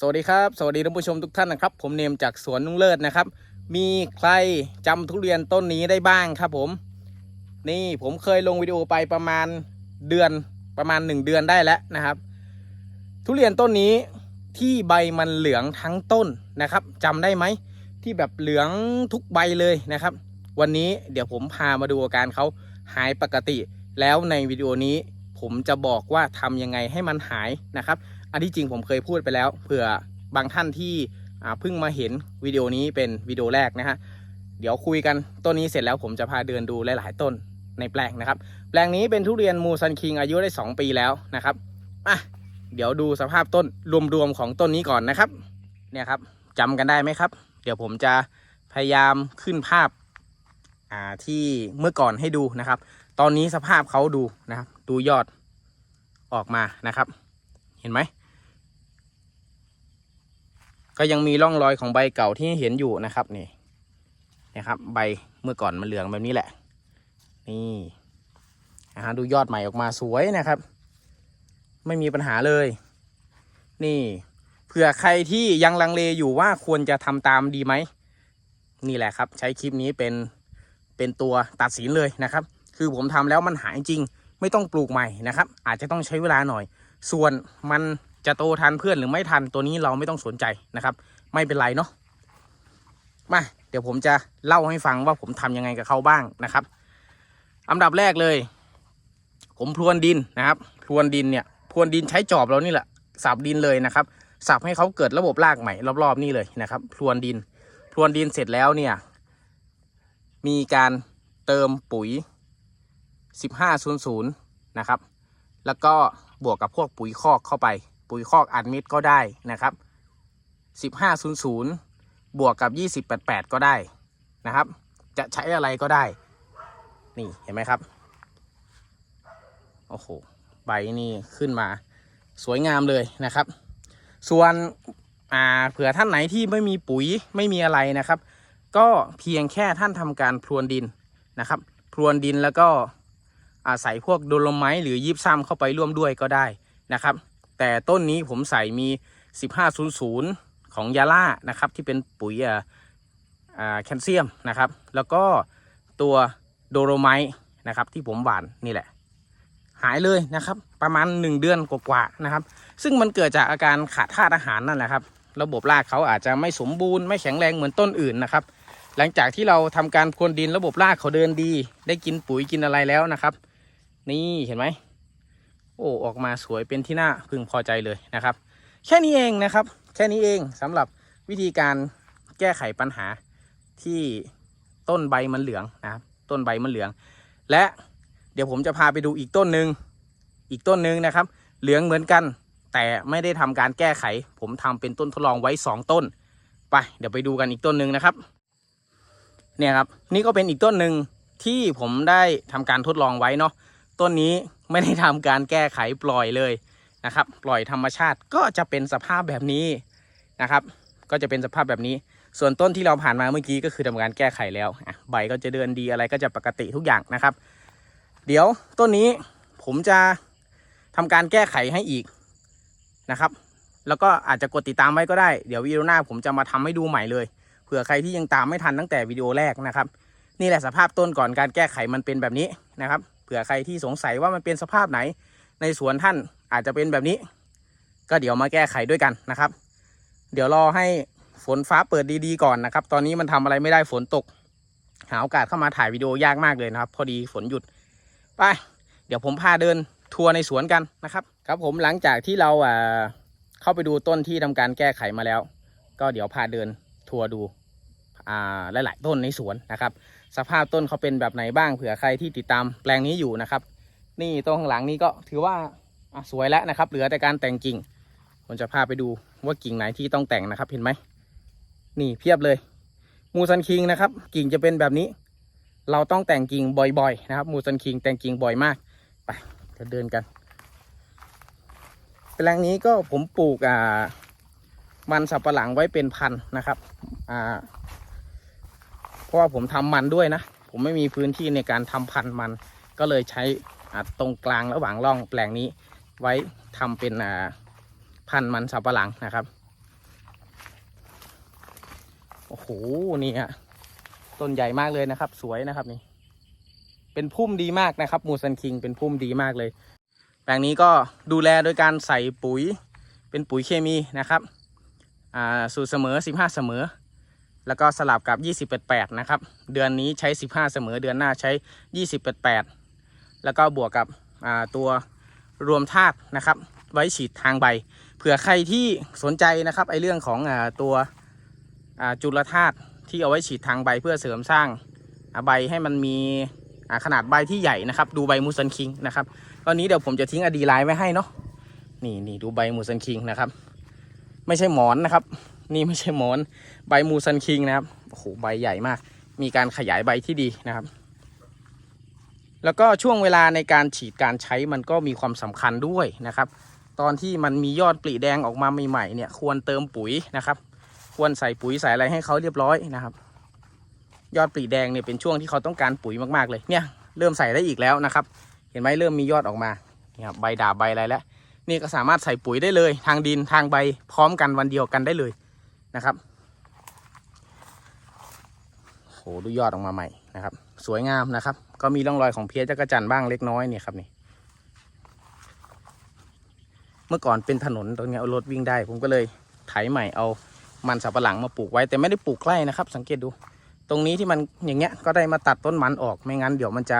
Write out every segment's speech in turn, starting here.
สวัสดีครับ สวัสดีท่านผู้ชมทุกท่านนะครับ ผมเนมจากสวนนุ่งเลิศนะครับ มีใครจำทุเรียนต้นนี้ได้บ้างครับผม นี่ผมเคยลงวิดีโอไปประมาณเดือนประมาณ 1 เดือนได้แล้วนะครับ ทุเรียนต้นนี้ที่ใบมันเหลืองทั้งต้นนะครับจำได้ไหมที่แบบเหลืองทุกใบเลยนะครับ วันนี้เดี๋ยวผมพามาดูอาการเขาหายปกติ แล้วในวิดีโอนี้ผมจะบอกว่าทำยังไงให้มันหายนะครับ อันที่จริงผมเคยพูดไปแล้ว เผื่อบางท่านที่เพิ่งมาเห็นวิดีโอนี้เป็นวิดีโอแรกนะฮะเดี๋ยวคุยกันต้นนี้เสร็จแล้วผมจะพาเดินดูหลาย ๆ ต้นในแปลงนะครับ แปลงนี้เป็นทุเรียนมูซันคิงอายุได้ 2 ปีแล้วนะครับอะเดี๋ยวดูสภาพต้นรวมๆของต้นนี้ก่อนนะครับ เนี่ยครับจำกันได้ไหมครับ เดี๋ยวผมจะพยายามขึ้นภาพอ่าที่เมื่อก่อนให้ดูนะครับ ตอนนี้สภาพเขาดูนะครับ ดูยอดออกมานะครับ เห็นไหม ก็ยังมีร่องรอยของใบเก่าที่เห็นอยู่นะครับนี่นะครับใบเมื่อก่อนมันเหลืองแบบนี้แหละ นี่นะฮะดูยอดใหม่ออกมาสวยนะครับ ไม่มีปัญหาเลย นี่เผื่อใครที่ยังลังเลอยู่ว่าควรจะทำตามดีไหม นี่แหละครับ ใช้คลิปนี้เป็นเป็นตัวตัดสินเลยนะครับ คือผมทำแล้วมันหายจริง ไม่ต้องปลูกใหม่นะครับ อาจจะต้องใช้เวลาหน่อย ส่วนมัน จะโตทันเพื่อนหรือไม่ทันตัวนี้เราไม่ต้องสนใจนะครับ ไม่เป็นไรเนาะมาเดี๋ยวผมจะเล่าให้ฟังว่าผมทำยังไงกับเขาบ้างนะครับ อันดับแรกเลย ผมพรวนดินนะครับพรวนดินเนี่ยพรวนดินใช้จอบเรานี่แหละสับดินเลยนะครับสับให้เขาเกิดระบบรากใหม่รอบๆนี่เลยนะครับพรวนดินพรวนดินเสร็จแล้วเนี่ย มีการเติมปุ๋ย 1500 นะครับ แล้วก็บวกกับพวกปุ๋ยคอกเข้าไป ปุ๋ยคอกอัดม็ดก็ได้นะครับ 1500 บวกกับ 2088 ก็ได้นะครับ จะใช้อะไรก็ได้ นี่เห็นไหมครับ โอ้โห ใบนี่ขึ้นมาสวยงามเลยนะครับ ส่วนเผื่อท่านไหนที่ไม่มีปุ๋ยไม่มีอะไรนะครับ ก็เพียงแค่ท่านทำการพรวนดินนะครับ พรวนดินแล้วก็อาศัยพวกโดโลไมต์หรือยิบซ้ำเข้าไปร่วมด้วยก็ได้นะครับ แต่ต้นนี้ผมใส่มี 1500 ของยาล่านะครับ ที่เป็นปุ๋ยแคลเซียมนะครับ แล้วก็ตัวโดโลไมต์นะครับที่ผมหว่านนี่แหละ หายเลยนะครับ ประมาณ 1 เดือนกว่าๆนะครับ ซึ่งมันเกิดจากอาการขาดธาตุอาหารนั่นแหละครับ ระบบรากเขาอาจจะไม่สมบูรณ์ไม่แข็งแรงเหมือนต้นอื่นนะครับ หลังจากที่เราทำการพรวนดินระบบรากเขาเดินดี ได้กินปุ๋ยกินอะไรแล้วนะครับ นี่เห็นไหม โอ้ออกมาสวยเป็นที่น่าพึงพอใจเลยนะครับ แค่นี้เองนะครับ แค่นี้เองสำหรับวิธีการแก้ไขปัญหาที่ต้นใบมันเหลืองนะครับ ต้นใบมันเหลือง และเดี๋ยวผมจะพาไปดูอีกต้นหนึ่งอีกต้นหนึ่งนะครับ เหลืองเหมือนกัน แต่ไม่ได้ทำการแก้ไข ผมทำเป็นต้นทดลองไว้สองต้น ไป เดี๋ยวไปดูกันอีกต้นหนึ่งนะครับ เนี่ยครับ นี่ก็เป็นอีกต้นหนึ่งที่ผมได้ทำการทดลองไว้เนาะ ต้นนี้ไม่ได้ทำการแก้ไขปล่อยเลยนะครับ ปล่อยธรรมชาติก็จะเป็นสภาพแบบนี้นะครับ ก็จะเป็นสภาพแบบนี้ ส่วนต้นที่เราผ่านมาเมื่อกี้ก็คือทำการแก้ไขแล้วใบก็จะเดินดีอะไรก็จะปกติทุกอย่างนะครับ เดี๋ยวต้นนี้ผมจะทำการแก้ไขให้อีกนะครับ แล้วก็อาจจะกดติดตามไว้ก็ได้เดี๋ยววิดีโอหน้าผมจะมาทำให้ดูใหม่เลยเผื่อใครที่ยังตามไม่ทันตั้งแต่วิดีโอแรกนะครับ นี่แหละสภาพต้นก่อนการแก้ไขมันเป็นแบบนี้นะครับ เผื่อใครที่สงสัยว่ามันเป็นสภาพไหน ในสวนท่านอาจจะเป็นแบบนี้ ก็เดี๋ยวมาแก้ไขด้วยกันนะครับ เดี๋ยวรอให้ฝนฟ้าเปิดดีๆก่อนนะครับ ตอนนี้มันทำอะไรไม่ได้ฝนตก หาโอกาสเข้ามาถ่ายวิดีโอยากมากเลยนะครับ พอดีฝนหยุดไป เดี๋ยวผมพาเดินทัวร์ในสวนกันนะครับ ครับผมหลังจากที่เราเข้าไปดูต้นที่ทำการแก้ไขมาแล้ว ก็เดี๋ยวพาเดินทัวร์ดู หลาย ๆ ต้นในสวนนะครับ สภาพต้นเขาเป็นแบบไหนบ้างเผื่อใครที่ติดตามแปลงนี้อยู่นะครับ นี่ต้นข้างหลังนี้ก็ถือว่าสวยแล้วนะครับ เหลือแต่การแต่งกิ่งผมจะพาไปดูว่ากิ่งไหนที่ต้องแต่งนะครับเห็นไหมนี่เพียบเลยมูซันคิงนะครับ กิ่งจะเป็นแบบนี้ เราต้องแต่งกิ่งบ่อย ๆ นะครับมูซันคิงแต่งกิ่งบ่อยมากไปจะเดินกันแปลงนี้ก็ผมปลูกอ่ามันสับปะหลังไว้เป็นพันนะครับอ่า เพราะว่าผมทำมันด้วยนะ ผมไม่มีพื้นที่ในการทำพันธุ์มัน ก็เลยใช้ตรงกลางระหว่างร่องแปลงนี้ไว้ทำเป็นพันธุ์มันสับปะหลังนะครับ โอ้โห นี่ฮะ ต้นใหญ่มากเลยนะครับ สวยนะครับนี่ เป็นพุ่มดีมากนะครับ มูซันคิง เป็นพุ่มดีมากเลย แปลงนี้ก็ดูแลโดยการใส่ปุ๋ย เป็นปุ๋ยเคมีนะครับ อ่า สูตรเสมอ 15 เสมอ แล้วก็สลับกับ 20 8 นะครับ เดือนนี้ใช้ 15 เสมอ เดือนหน้าใช้ 20 8 แล้วก็บวกกับตัวรวมธาตุนะครับ ไว้ฉีดทางใบ เผื่อใครที่สนใจนะครับไอเรื่องของอตัวจุลธาตุที่เอาไว้ฉีดทางใบเพื่อเสริมสร้างใบให้มันมีขนาดใบที่ใหญ่นะครับ ดูใบมูซันคิงนะครับตอนนี้เดี๋ยวผมจะทิ้งอดีไลน์ไว้ให้เนาะนี่นี่ดูใบมูซันคิงนะครับ ไม่ใช่หมอนนะครับ นี่ไม่ใช่หมอน ใบมูซันคิงนะครับโอ้โหใบใหญ่มาก มีการขยายใบที่ดีนะครับ แล้วก็ช่วงเวลาในการฉีดการใช้มันก็มีความสำคัญด้วยนะครับ ตอนที่มันมียอดปลีแดงออกมาใหม่ๆเนี่ย ควรเติมปุ๋ยนะครับ ควรใส่ปุ๋ยใส่อะไรให้เขาเรียบร้อยนะครับ ยอดปลีแดงเนี่ยเป็นช่วงที่เขาต้องการปุ๋ยมากๆเลยเนี่ยเริ่มใส่ได้อีกแล้วนะครับ เห็นไหมเริ่มมียอดออกมาเนี่ยใบด่าใบอะไรแล้วนี่ก็สามารถใส่ปุ๋ยได้เลย ทางดินทางใบพร้อมกันวันเดียวกันได้เลย นะครับโหดูยอดออกมาใหม่นะครับ สวยงามนะครับ ก็มีร่องรอยของเพี้ยจักรจันทร์บ้างเล็กน้อยเนี่ยครับนี่เมื่อก่อนเป็นถนนตรงนี้เอารถวิ่งได้ ผมก็เลยไถใหม่เอามันสับปะหลังมาปลูกไว้แต่ไม่ได้ปลูกใกล้นะครับ สังเกตดู ตรงนี้ที่มันอย่างเงี้ยก็ได้มาตัดต้นมันออกไม่งั้นเดี๋ยวมันจะ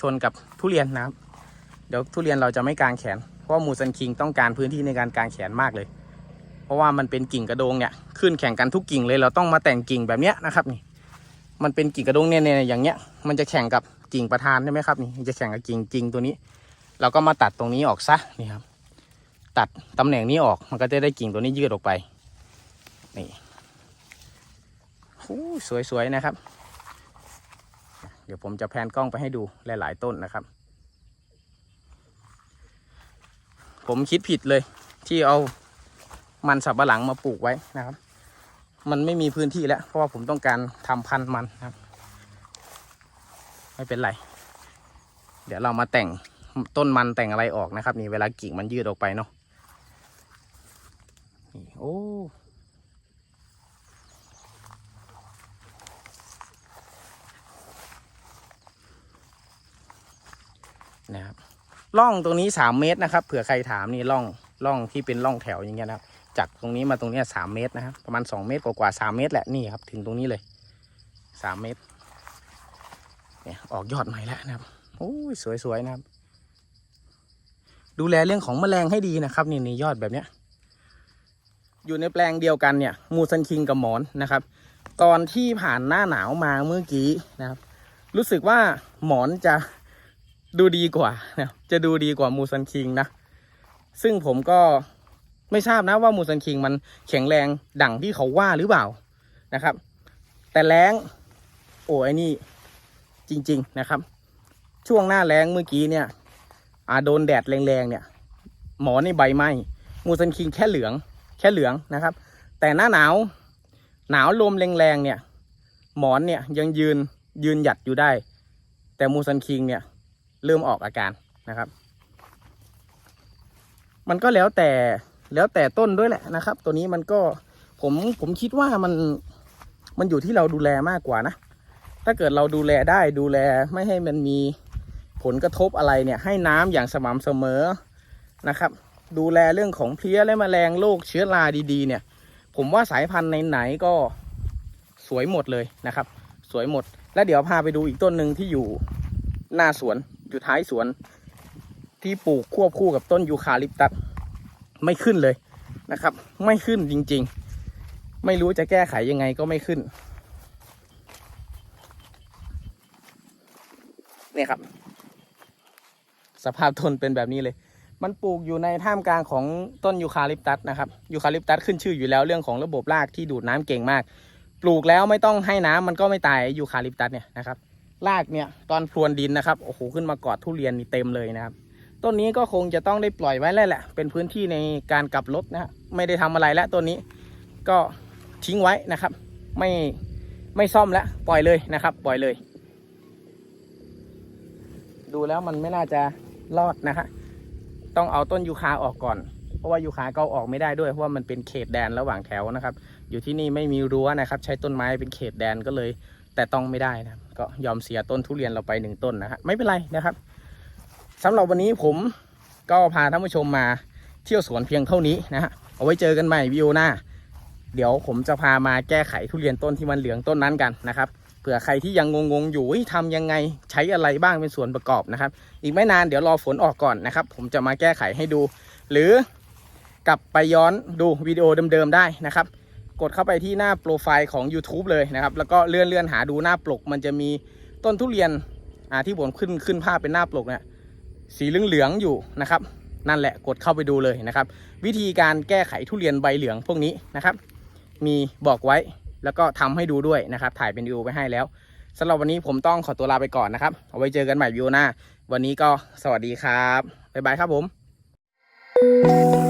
ชนกับทุเรียนนะครับ เดี๋ยวทุเรียนเราจะไม่กางแขน เพราะมูซันคิงต้องการพื้นที่ในการกางแขนมากเลย ราะว่ามันเป็นกิ่งกระโดงเนี่ยขึ้นแข่งกันทุกกิ่งเลยเราต้องมาแต่งกิ่งแบบเนี้ยนะครับนี่มันเป็นกิ่งกระโดงเนี่ยอย่างเงี้ยมันจะแข่งกับกิ่งประธานใช่ไหมครับนี่จะแข่งกับกิ่งจริงตัวนี้ เราก็มาตัดตรงนี้ออกซะนี่ครับตัดตำแหน่งนี้ออกมันก็จะได้กิ่งตัวนี้ยืดออกไปนี่สวยๆนะครับ เดี๋ยวผมจะแพนกล้องไปให้ดูหลาย ๆ ต้นนะครับ ผมคิดผิดเลยที่เอา มันสับปะหลังมาปลูกไว้นะครับ มันไม่มีพื้นที่แล้ว เพราะว่าผมต้องการทำพันธุ์มันครับ ไม่เป็นไร เดี๋ยวเรามาแต่งต้นมันแต่งอะไรออกนะครับ นี่เวลากิ่งมันยืดออกไปเนาะนี่โอ้นะครับร่องตรงนี้สามเมตรนะครับ เผื่อใครถามนี่ร่องร่องที่เป็นร่องแถวอย่างเงี้ยนะครับ จากตรงนี้มาตรงนี้สามเมตรนะครับ ประมาณสองเมตรกว่าๆสามเมตรแหละนี่ครับ ถึงตรงนี้เลยสามเมตรเนี่ยออกยอดใหม่แล้วนะครับโอ้ยสวยๆนะครับ ดูแลเรื่องของแมลงให้ดีนะครับ นี่ในยอดแบบเนี้ย อยู่ในแปลงเดียวกันเนี่ย มูซันคิงกับหมอนนะครับ ตอนที่ผ่านหน้าหนาวมาเมื่อกี้นะครับ รู้สึกว่าหมอนจะดูดีกว่านะจะดูดีกว่ามูซันคิงนะ ซึ่งผมก็ ไม่ทราบนะว่ามูซันคิงมันแข็งแรงดั่งที่เขาว่าหรือเปล่านะครับ แต่แรงโอ้ไอ้นี่จริง ๆนะครับ ช่วงหน้าแรงเมื่อกี้เนี่ยอาโดนแดดแรงๆเนี่ย หมอนนี่ใบไหม้มูซันคิงแค่เหลืองแค่เหลืองนะครับ แต่หน้าหนาวหนาวลมแรงๆเนี่ย หมอนเนี่ยยังยืนยืนหยัดอยู่ได้ แต่มูซันคิงเนี่ยเริ่มออกอาการนะครับ มันก็แล้วแต่ แล้วแต่ต้นด้วยแหละนะครับ ตัวนี้มันก็ผมผมคิดว่ามันมันอยู่ที่เราดูแลมากกว่านะ ถ้าเกิดเราดูแลได้ดูแลไม่ให้มันมีผลกระทบอะไรเนี่ย ให้น้ำอย่างสม่ำเสมอนะครับ ดูแลเรื่องของเพลี้ยและแมลงโรคเชื้อราดี ๆ เนี่ย ผมว่าสายพันธุ์ไหนๆก็สวยหมดเลยนะครับ สวยหมด แล้วเดี๋ยวพาไปดูอีกต้นหนึ่งที่อยู่หน้าสวนอยู่ท้ายสวน ที่ปลูกควบคู่กับต้นยูคาลิปตัส ไม่ขึ้นเลยนะครับ ไม่ขึ้นจริง ๆ ไม่รู้จะแก้ไขยังไงก็ไม่ขึ้นเนี่ยครับ สภาพต้นเป็นแบบนี้เลย มันปลูกอยู่ในท่ามกลางของต้นยูคาลิปตัสนะครับยูคาลิปตัสขึ้นชื่ออยู่แล้วเรื่องของระบบรากที่ดูดน้ำเก่งมาก ปลูกแล้วไม่ต้องให้น้ำมันก็ไม่ตายยูคาลิปตัสเนี่ยนะครับรากเนี่ยตอนพรวนดินนะครับโอ้โหขึ้นมากอดทุเรียนนี่เต็มเลยนะครับ ต้นนี้ก็คงจะต้องได้ปล่อยไว้แล้วแหละ เป็นพื้นที่ในการกลับรถนะฮะไม่ได้ทำอะไรแล้วต้นนี้ก็ทิ้งไว้นะครับ ไม่ไม่ซ่อมแล้วปล่อยเลยนะครับ ปล่อยเลย ดูแล้วมันไม่น่าจะรอดนะฮะต้องเอาต้นยูคาออกก่อน เพราะว่ายูคาก็เอาออกไม่ได้ด้วยเพราะว่ามันเป็นเขตแดนระหว่างแถวนะครับ อยู่ที่นี่ไม่มีรั้วนะครับ ใช้ต้นไม้เป็นเขตแดนก็เลย แต่ต้องไม่ได้นะครับก็ยอมเสียต้นทุเรียนเราไปหนึ่งต้นนะฮะไม่เป็นไรนะครับ สำหรับวันนี้ผมก็พาท่านผู้ชมมาเที่ยวสวนเพียงเท่านี้นะฮะเอาไว้เจอกันใหม่วิดีโอหน้า เดี๋ยวผมจะพามาแก้ไขทุเรียนต้นที่มันเหลืองต้นนั้นกันนะครับเผื่อใครที่ยังงงๆอยู่เฮ้ยทำยังไงใช้อะไรบ้างเป็นส่วนประกอบนะครับ อีกไม่นานเดี๋ยวรอฝนออกก่อนนะครับ ผมจะมาแก้ไขให้ดู หรือกลับไปย้อนดูวิดีโอเดิมๆได้นะครับ กดเข้าไปที่หน้าโปรไฟล์ของ YouTube เลยนะครับ แล้วก็เลื่อนเลื่อนๆหาดูหน้าปลก มันจะมีต้นทุเรียนที่ผมขึ้นขึ้นภาพเป็นหน้าปลกเนี่ย สีเหลืองๆอยู่นะครับนั่นแหละกดเข้าไปดูเลยนะครับ วิธีการแก้ไขทุเรียนใบเหลืองพวกนี้นะครับ มีบอกไว้แล้วก็ทำให้ดูด้วยนะครับ ถ่ายเป็นวิวไปให้แล้วสำหรับวันนี้ผมต้องขอตัวลาไปก่อนนะครับ เอาไว้เจอกันใหม่วิวหน้า วันนี้ก็สวัสดีครับบ๊ายบายครับผม